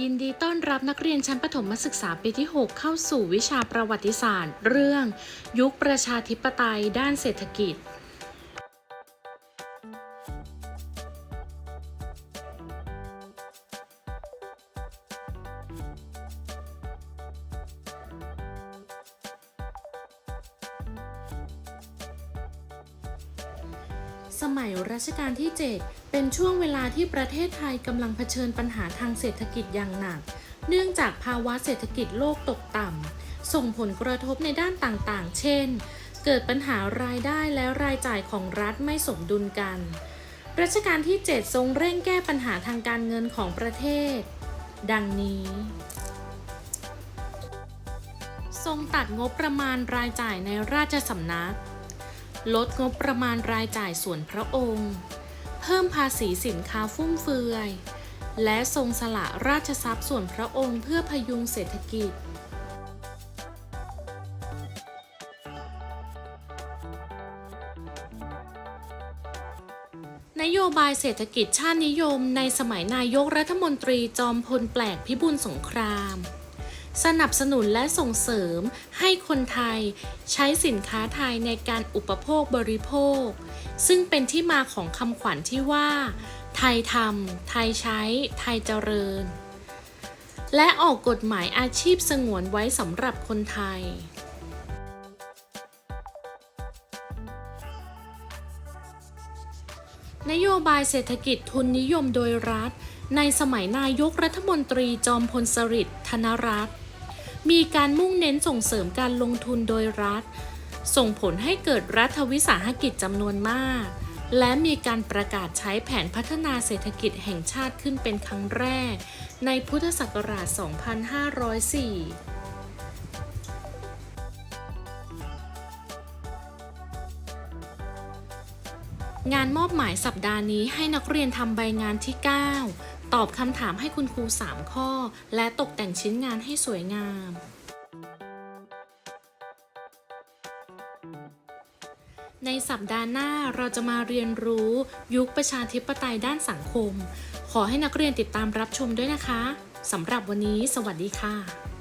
ยินดีต้อนรับนักเรียนชั้นประถมศึกษาปีที่ 6 เข้าสู่วิชาประวัติศาสตร์ เรื่อง ยุคประชาธิปไตยด้านเศรษฐกิจ สมัยรัชกาลที่ 7 เป็นช่วงเวลาที่ประเทศไทยกำลังเผชิญปัญหาทางเศรษฐกิจอย่างหนัก เนื่องจากภาวะเศรษฐกิจโลกตกต่ำ ส่งผลกระทบในด้านต่างๆ เช่น เกิดปัญหารายได้และรายจ่ายของรัฐไม่สมดุลกัน รัชกาลที่ 7 ทรงเร่งแก้ปัญหาทางการเงินของประเทศ ดังนี้ ทรงตัดงบประมาณรายจ่ายในราชสำนัก ลดงบประมาณรายจ่ายส่วนพระองค์ เพิ่มภาษีสินค้าฟุ่มเฟือย และทรงสละราชทรัพย์ส่วนพระองค์เพื่อพยุงเศรษฐกิจนโยบายเศรษฐกิจชาตินิยมในสมัยนายกรัฐมนตรีจอมพลแปลกพิบูลสงคราม สนับสนุนและส่งเสริมให้คนไทยใช้สินค้าไทยในการอุปโภคบริโภค ซึ่งเป็นที่มาของคำขวัญที่ว่า ไทยทำไทยใช้ ไทยเจริญ และออกกฎหมายอาชีพสงวนไว้สำหรับคนไทยนโยบายเศรษฐกิจทุนนิยมโดยรัฐ ในสมัยนายกรัฐมนตรีจอมพลสฤษดิ์ธนรัตน์ มีการมุ่งเน้นส่งเสริมการลงทุนโดยรัฐ ส่งผลให้เกิดรัฐวิสาหกิจจำนวนมาก และมีการประกาศใช้แผนพัฒนาเศรษฐกิจแห่งชาติขึ้นเป็นครั้งแรก ในพุทธศักราช 2504งานมอบหมายสัปดาห์นี้ให้นักเรียนทำใบงานที่ 9 ตอบคำถามให้คุณครู 3 ข้อ และตกแต่งชิ้นงานให้สวยงาม ในสัปดาห์หน้าเราจะมาเรียนรู้ยุคประชาธิปไตยด้านสังคม ขอให้นักเรียนติดตามรับชมด้วยนะคะสำหรับวันนี้ สวัสดีค่ะ